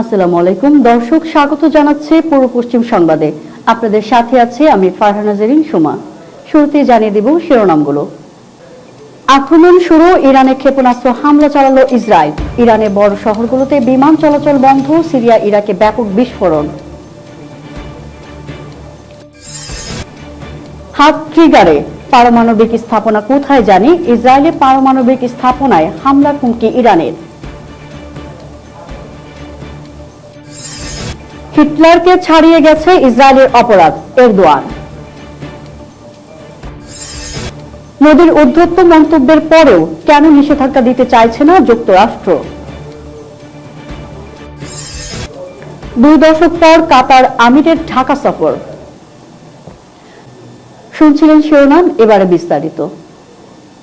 আসসালামু আলাইকুম। দর্শক, স্বাগত জানাচ্ছে পূর্ব পশ্চিম সংবাদে। আপনাদের সাথে আছে আমি সুমা। শুরুতেই জানিয়ে শিরোনামগুলো। আক্রমণ শুরু, ইরানে ক্ষেপণাস্ত্র হামলা চালালো ইসরায়েল। বড় শহরগুলোতে বিমান চলাচল বন্ধ, সিরিয়া ইরাকে ব্যাপক বিস্ফোরণ। হাত ট্রিগারে, পারমাণবিক স্থাপনা কোথায় জানি? ইসরায়েলের পারমাণবিক স্থাপনায় হামলা হুমকি ইরানের। হিটলারকে ছাড়িয়ে গেছে ইসরায়েলের অপরাধ, এরদোয়ান। মোদীর উদ্ধত্ত মন্তব্যের পরেও কেন নিষেধাজ্ঞা দিতে চাইছে না যুক্তরাষ্ট্র? দুই দশক পর কাতার আমিরের ঢাকা সফর। শুনছিলেন শিরোনাম, এবারে বিস্তারিত।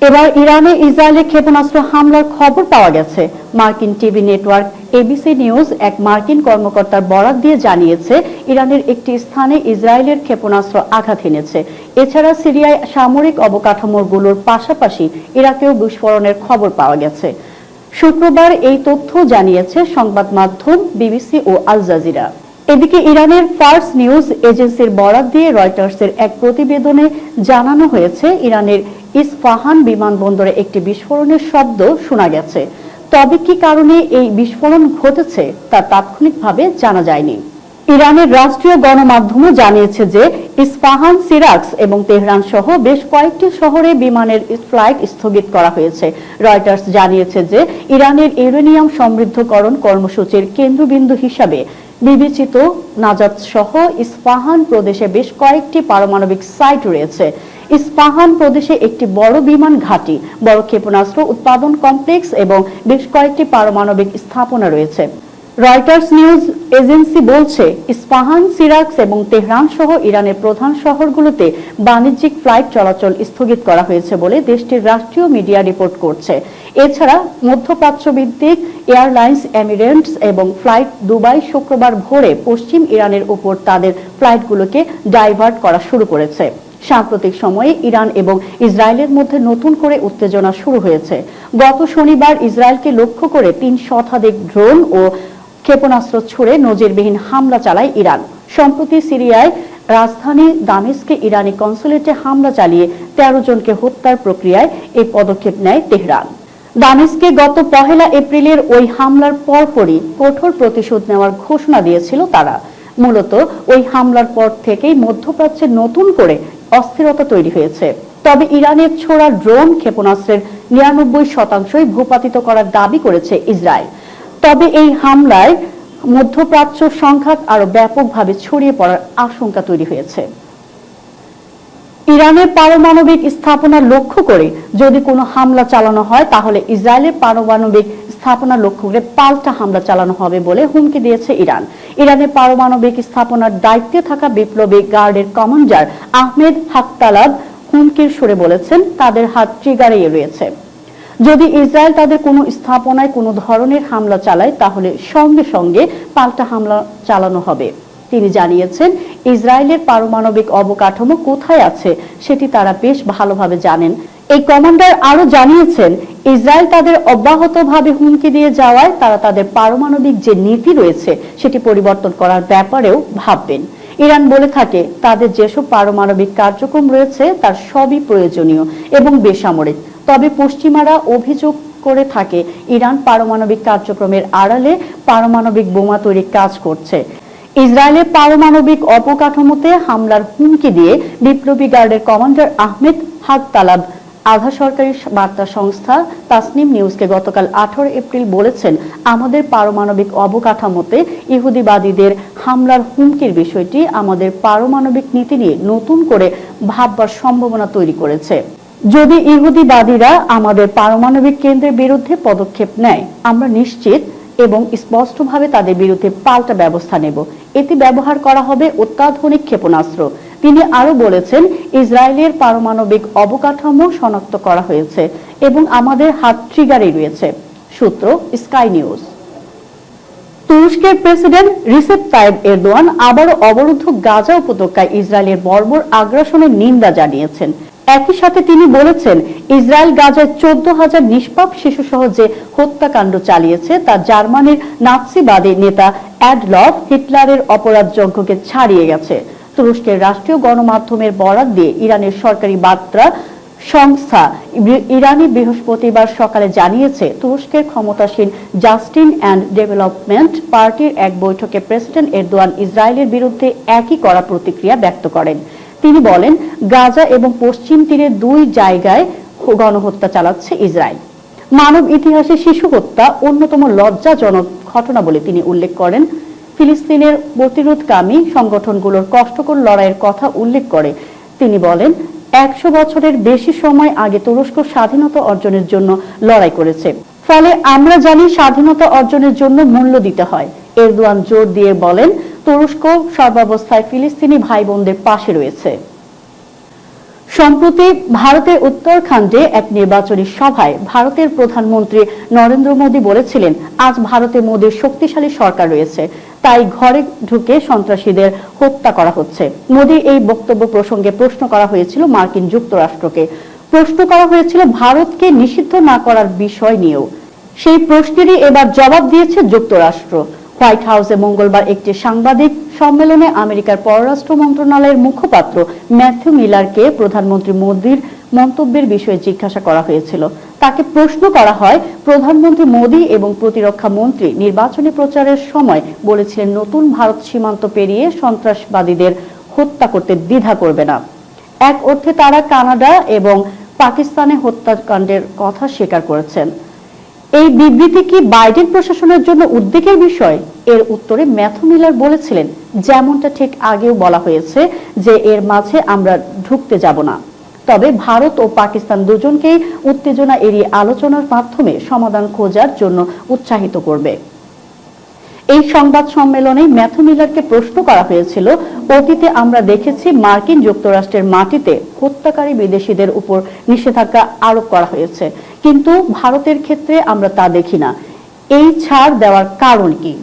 এবার ইরানে ইসরায়েলের ক্ষেপণাস্ত্র হামলার খবর পাওয়া গেছে। মার্কিন টিভি নেটওয়ার্ক এবিসি নিউজ এক মার্কিন কর্মকর্তার বরাত দিয়ে জানিয়েছে, ইরানের একটি স্থানে ইসরায়েলের ক্ষেপণাস্ত্র আঘাত এনেছে। এছাড়া সিরিয়ায় সামরিক অবকাঠামোগুলোর পাশাপাশি ইরাকেও বিস্ফোরণের খবর পাওয়া গেছে। শুক্রবার এই তথ্য জানিয়েছে সংবাদ মাধ্যম বিবিসি ও আল জাজিরা। এদিকে ইরানের ফার্স নিউজ এজেন্সির বরাত দিয়ে রয়টার্সের এক প্রতিবেদনে জানানো হয়েছে, ইরানের ইসফাহান বিমানবন্দরে একটি বিস্ফোরণের শব্দ শোনা গেছে। তবে কি কারণে এই বিস্ফোরণ ঘটেছে, তা তাৎক্ষণিকভাবে জানা যায়নি। ইরানের রাষ্ট্রীয় গণমাধ্যমও জানিয়েছে যে ইস্পাহান সিরাক্স এবং তেহরান সহ বেশ কয়েকটি শহরে বিমানের ফ্লাইট স্থগিত করা হয়েছে। রয়টার্স জানিয়েছে যে, ইরানের ইউরেনিয়াম সমৃদ্ধকরণ কর্মসূচির কেন্দ্রবিন্দু হিসাবে বিবেচিত নাজাত সহ ইস্পাহান প্রদেশে বেশ কয়েকটি পারমাণবিক সাইট রয়েছে। ইস্পাহান প্রদেশে একটি বড় বিমান ঘাঁটি, বড় ক্ষেপণাস্ত্র উৎপাদন কমপ্লেক্স এবং বেশ কয়েকটি পারমাণবিক স্থাপনা রয়েছে। রয়টার্স নিউজ এজেন্সি বলছে, ইস্পাহান, সিরাক্স এবং তেহরান সহ ইরানের প্রধান শহরগুলোতে বাণিজ্যিক ফ্লাইট চলাচল স্থগিত করা হয়েছে বলে দেশটির রাষ্ট্রীয় মিডিয়া রিপোর্ট করছে। এছাড়া মধ্যপ্রাচ্য ভিত্তিক এয়ারলাইন্স, এমিরেটস এবং ফ্লাইট দুবাই শুক্রবার ভোরে পশ্চিম ইরানের উপর তাদের ফ্লাইটগুলোকে ডাইভার্ট করা শুরু করেছে। সাম্প্রতিক সময়ে ইরান এবং ইসরায়েলের মধ্যে নতুন করে উত্তেজনা শুরু হয়েছে। গত শনিবার ইসরায়েলকে লক্ষ্য করে তিন শতাধিক ড্রোন ও ক্ষেপণাস্ত্র ছুড়ে নজিরবিহীন হামলা চালায় ইরান। সম্প্রতি সিরিয়ায় রাজধানী দামেস্কে ইরানি কনসুলেটে হামলা চালিয়ে তেরো জনকে হত্যার প্রক্রিয়ায় এই পদক্ষেপ নেয় তেহরান। দামেস্কে গত পহেলা এপ্রিলের ওই হামলার পরপরই কঠোর প্রতিশোধ নেওয়ার ঘোষণা দিয়েছিল তারা। মূলত ওই হামলার পর থেকেই মধ্যপ্রাচ্যে নতুন করে অস্থিরতা তৈরি হয়েছে। তবে ইরানের ছোড়া ড্রোন ক্ষেপণাস্ত্রের নিরানব্বই শতাংশই ভূপাতিত করার দাবি করেছে ইসরায়েল। তবে এই হামলায় মধ্যপ্রাচ্য সংঘাত আরও ব্যাপকভাবে ছড়িয়ে পড়ার আশঙ্কা তৈরি হয়েছে। ইরানের পারমাণবিক স্থাপনা লক্ষ্য করে যদি কোনো হামলা চালানো হয়, তাহলে ইসরায়েলের পারমাণবিক স্থাপনা লক্ষ্য করে পাল্টা হামলা চালানো হবে বলে হুমকি দিয়েছে ইরান। ইরানের পারমাণবিক স্থাপনার দায়িত্বে থাকা বিপ্লবী গার্ডের কমান্ডার আহমেদ হাক্তালাব হুমকির সুরে বলেছেন, তাদের হাত ট্রিগারে রয়েছে। যদি ইসরায়েল তাদের কোনো স্থাপনায় কোনো ধরনের হামলা চালায়, তাহলে সঙ্গে সঙ্গে পাল্টা হামলা চালানো হবে। তিনি জানিয়েছেন, ইসরায়েলের পারমাণবিক অবকাঠামো কোথায় আছে সেটি তারা বেশ ভালোভাবে জানেন। এই কমান্ডার আরও জানিয়েছেন, ইসরায়েল তাদের অব্যাহতভাবে হুমকি দিয়ে যাওয়ায় তারা তাদের পারমাণবিক যে নীতি রয়েছে সেটি পরিবর্তন করার ব্যাপারেও ভাববেন। ইরান বলে থাকে, তাদের যেসব পারমাণবিক কার্যক্রম রয়েছে তার সবই প্রয়োজনীয় এবং বেসামরিক। তবে পশ্চিমারা অভিযোগ করে থাকে, ইরান পারমাণবিক কার্যক্রমের আড়ালে পারমাণবিক বোমা তৈরির কাজ করছে। ইসরায়েলের পারমাণবিক অবকাঠামোতে হামলার হুমকি দিয়ে বিপ্লবী গার্ডের কমান্ডার আহমেদ হাদ তালাব আধা সরকারি বার্তা সংস্থা তাসনিম নিউজকে গতকাল আঠারো এপ্রিল বলেছেন, আমাদের পারমাণবিক অবকাঠামোতে ইহুদিবাদীদের হামলার হুমকির বিষয়টি আমাদের পারমাণবিক নীতি নিয়ে নতুন করে ভাববার সম্ভাবনা তৈরি করেছে। যদি ইহুদিবাদীরা আমাদের পারমাণবিক কেন্দ্রের বিরুদ্ধে পদক্ষেপ নেয়, আমরা নিশ্চিত এবং স্পষ্টভাবে তাদের বিরুদ্ধে পাল্টা ব্যবস্থা নেব। এতে ব্যবহার করা হবে অত্যাধুনিক ক্ষেপণাস্ত্র। তিনি আরও বলেছেন, ইসরায়েলের পারমাণবিক অবকাঠামো শনাক্ত করা হয়েছে এবং আমাদের হাত ট্রিগারে রয়েছে। সূত্র স্কাই নিউজ। তুরস্কের প্রেসিডেন্ট রিসেপ তাইব এরদোয়ান আবারও অবরুদ্ধ গাজা উপত্যকায় ইসরায়েলের বর্বর আগ্রাসনের নিন্দা জানিয়েছেন। একই সাথে তিনি বলেছেন, ইসরায়েল গাজায় চোদ্দ হাজার নিষ্পাপ শিশু সহ যে হত্যাকাণ্ড চালিয়েছে, তা জার্মানির নাৎসিবাদী নেতা অ্যাডলফ হিটলারের অপরাধ যজ্ঞকে ছাড়িয়ে গেছে। তুরস্কের রাষ্ট্রীয় গণমাধ্যমের বরাত দিয়ে ইরানের সরকারি বার্তা সংস্থা ইরানি বৃহস্পতিবার সকালে জানিয়েছে, তুরস্কের ক্ষমতাসীন জাস্টিন অ্যান্ড ডেভেলপমেন্ট পার্টির এক বৈঠকে প্রেসিডেন্ট এরদোয়ান ইসরায়েলের বিরুদ্ধে একই কড়া প্রতিক্রিয়া ব্যক্ত করেন। তিনি বলেন, গাজা এবং পশ্চিম তীরে দুই জায়গায় গণহত্যা চালাচ্ছে ইসরায়েল। মানব ইতিহাসে শিশু হত্যা অন্যতম লজ্জাজনক ঘটনা বলে তিনি উল্লেখ করেন। ফিলিস্তিনের প্রতিরোধকামী সংগঠনগুলোর কষ্টকর লড়াইয়ের কথা উল্লেখ করে তিনি বলেন, একশো বছরের বেশি সময় আগে তুরস্ক স্বাধীনতা অর্জনের জন্য লড়াই করেছে। ফলে আমরা জানি স্বাধীনতা অর্জনের জন্য মূল্য দিতে হয়। এরদোয়ান জোর দিয়ে বলেন তুরস্ক সর্বাবস্থায় ফিলিস্তিনি ভাই বোনদের পাশে রয়েছে। সম্প্রতি ভারতের উত্তরাখণ্ডে এক নির্বাচনী সভায় ভারতের প্রধানমন্ত্রী নরেন্দ্র মোদী বলেছিলেন, আজ ভারতে মোদীর শক্তিশালী সরকার রয়েছে। তাই ঘরে ঢুকে সন্ত্রাসীদের হত্যা করা হচ্ছে। মোদীর এই বক্তব্য প্রসঙ্গে প্রশ্ন করা হয়েছিল মার্কিন যুক্তরাষ্ট্রকে। প্রশ্ন করা হয়েছিল ভারতকে নিষিদ্ধ না করার বিষয় নিয়েও। সেই প্রশ্নেরই এবার জবাব দিয়েছে যুক্তরাষ্ট্র। হোয়াইট হাউসে মঙ্গলবার একটি সাংবাদিক সম্মেলনে আমেরিকার পররাষ্ট্র মন্ত্রণালয়ের মুখপাত্র ম্যাথিউ মিলারকে প্রধানমন্ত্রী মোদীর মন্তব্যের বিষয়ে জিজ্ঞাসা করা হয়েছিল। তাকে প্রশ্ন করা হয়, প্রধানমন্ত্রী মোদী এবং প্রতিরক্ষা মন্ত্রী নির্বাচনী প্রচারের সময় বলেছিলেন, নতুন ভারত সীমান্ত পেরিয়ে সন্ত্রাসবাদীদের হত্যা করতে দ্বিধা করবে না। এক অর্থে তারা কানাডা এবং পাকিস্তানে হত্যাকাণ্ডের কথা স্বীকার করেছেন। এই বিবৃতি কি বাইডেন প্রশাসনের জন্য উদ্বেগের বিষয়? এর উত্তরে ম্যাথু মিলার বলেছিলেন, যেমনটা ঠিক আগেও বলা হয়েছে যে এর মাঝে আমরা ঢুকতে যাব না। তবে ভারত ও পাকিস্তান দুজনকেই উত্তেজনা এড়িয়ে আলোচনার মাধ্যমে সমাধান খোঁজার জন্য উৎসাহিত করবে। এই সংবাদ সম্মেলনে ম্যাথু মিলারকে প্রশ্ন করা হয়েছিল, অতীতে আমরা দেখেছি মার্কিন যুক্তরাষ্ট্রের মাটিতে হত্যাকারী বিদেশিদের উপর নিষেধাজ্ঞা আরোপ করা হয়েছে। কিন্তু ভারতের ক্ষেত্রে আমরা তা দেখি না। এই ছাড় দেওয়ার কারণ কি?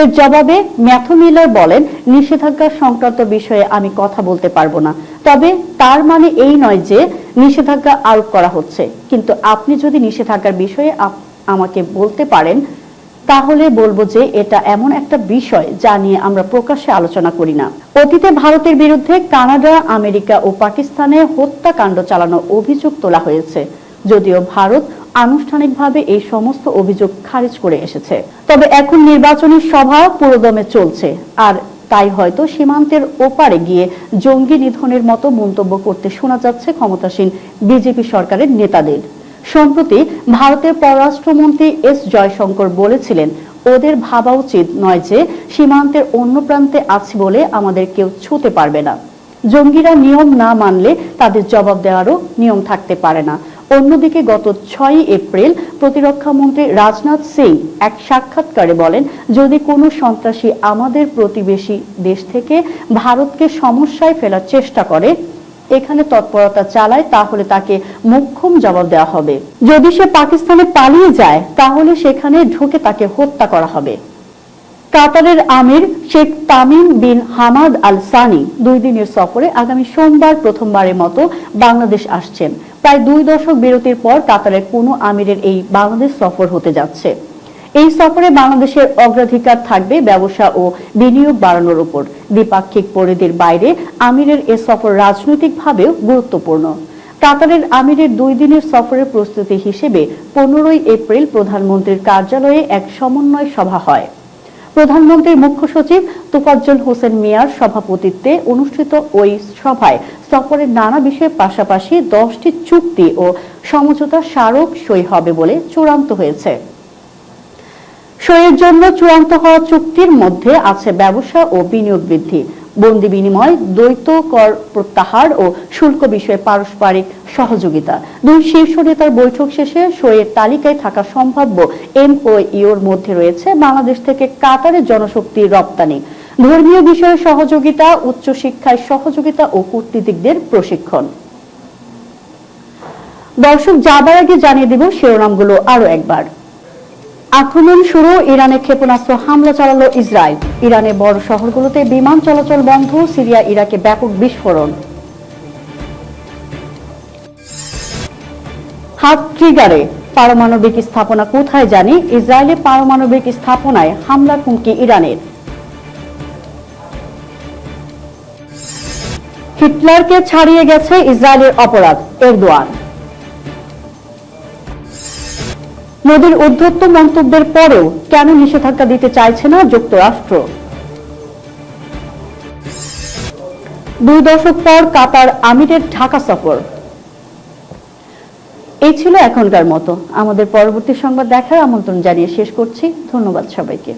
এর জবাবে ম্যাথু মিলার বলেন, নিষেধাজ্ঞা সংক্রান্ত বিষয়ে আমি কথা বলতে পারব না। তবে তার মানে এই নয় যে নিষেধাজ্ঞা আরোপ করা হচ্ছে। কিন্তু আপনি যদি নিষেধাজ্ঞার বিষয়ে আমাকে বলতে পারেন তাহলে বলব যে এটা এমন একটা বিষয় যা নিয়ে আমরা প্রকাশ্যে আলোচনা করি না। অতীতে ভারতের বিরুদ্ধে কানাডা, আমেরিকা ও পাকিস্তানে হত্যাকাণ্ড চালানোর অভিযোগ তোলা হয়েছে। যদিও ভারত আনুষ্ঠানিকভাবে এই সমস্ত অভিযোগ খারিজ করে এসেছে। তবে এখন নির্বাচনী সভা পুরোদমে চলছে আর তাই হয়তো সীমান্তের ওপারে গিয়ে জঙ্গি নিধনের মতো মন্তব্য করতে শোনা যাচ্ছে ক্ষমতাসীন বিজেপি সরকারের নেতাদের। সম্প্রতি ভারতের পররাষ্ট্রমন্ত্রী এস জয়শঙ্কর বলেছিলেন, ওদের ভাবা উচিত নয় যে সীমান্তের অন্য প্রান্তে আছি বলে আমাদের কেউ ছুতে পারবে না। জঙ্গিরা নিয়ম না মানলে তাদের জবাব দেওয়ারও নিয়ম থাকতে পারে না। অন্যদিকে গত ছয়ই এপ্রিল প্রতিরক্ষা মন্ত্রী রাজনাথ সিং এক সাক্ষাৎকারে বলেন, যদি কোনো সন্ত্রাসী আমাদের প্রতিবেশী দেশ থেকে ভারতকে সমস্যায় ফেলার চেষ্টা করে এখানে তৎপরতা চালায়, তাহলে তাকে মুখ্যম জবাব দেওয়া হবে। যদি সে পাকিস্তানে পালিয়ে যায়, তাহলে সেখানে ঢুকে তাকে হত্যা করা হবে। কাতারের আমির Sheikh Tamim bin Hamad Al Thani দুই দিনের সফরে আগামী সোমবার প্রথমবারের মতো বাংলাদেশ আসছেন। প্রায় দুই দশক বিরতির পর কাতারের কোনো আমিরের এই বাংলাদেশ সফর হতে যাচ্ছে। এই সফরে বাংলাদেশের অগ্রাধিকার থাকবে ব্যবসা ও বিনিয়োগ বাড়ানোর উপর। দ্বিপাক্ষিক পরিধির বাইরে আমিরের এ সফর রাজনৈতিকভাবেও গুরুত্বপূর্ণ। কাতারের আমিরের দুই দিনের সফরের প্রস্তুতি হিসেবে পনেরোই এপ্রিল প্রধানমন্ত্রীর কার্যালয়ে এক সমন্বয় সভা হয়। প্রধানমন্ত্রীর মুখ্য সচিব তোফাজ্জল হোসেন মিয়ার সভাপতিত্বে অনুষ্ঠিত ওই সভায় সফরের নানা বিষয়ের পাশাপাশি দশটি চুক্তি ও সমঝোতা স্মারক সই হবে বলে চূড়ান্ত হয়েছে। সইয়ের জন্য চূড়ান্ত হওয়া চুক্তির মধ্যে আছে ব্যবসা ও বিনিয়োগ বৃদ্ধি, বন্দি বিনিময়, দ্বৈত কর প্রত্যাহার ও শুল্ক বিষয়ে পারস্পরিক সহযোগিতা। দুই শীর্ষ নেতার বৈঠক শেষে সইয়ের তালিকায় থাকা সম্ভাব্য এমওইউর মধ্যে রয়েছে বাংলাদেশ থেকে কাতারের জনশক্তি রপ্তানি। ধর্মীয় বিষয়ে সহযোগিতা, উচ্চশিক্ষায় সহযোগিতা ও কূটনীতিকদের প্রশিক্ষণ। দর্শক, যাবার আগে জানিয়ে দিব শিরোনামগুলো আরও একবার। আক্রমণ শুরু ইরানে ক্ষেপণাস্ত্র হামলা চালালো ইসরায়েল। ইরানের বড় শহরগুলোতে বিমান চলাচল বন্ধ, সিরিয়া ইরাকে ব্যাপক বিস্ফোরণ। হাত ট্রিগারে, পারমাণবিক স্থাপনা কোথায় জানি? ইসরায়েলে পারমাণবিক স্থাপনায় হামলার হুমকি ইরানের। হিটলারকে ছাড়িয়ে গেছে ইসরায়েলের অপরাধ, এরদোয়ান। মোদীর উদ্ধত্ত মন্তব্যের পরেও কেন নিষেধাজ্ঞা দিতে চাইছে না যুক্তরাষ্ট্র? দুই দশক পর কাতার আমিরের ঢাকা সফর। এই ছিল এখনকার মতো। আমাদের পরবর্তী সংবাদ দেখার আমন্ত্রণ জানিয়ে শেষ করছি। ধন্যবাদ সবাইকে।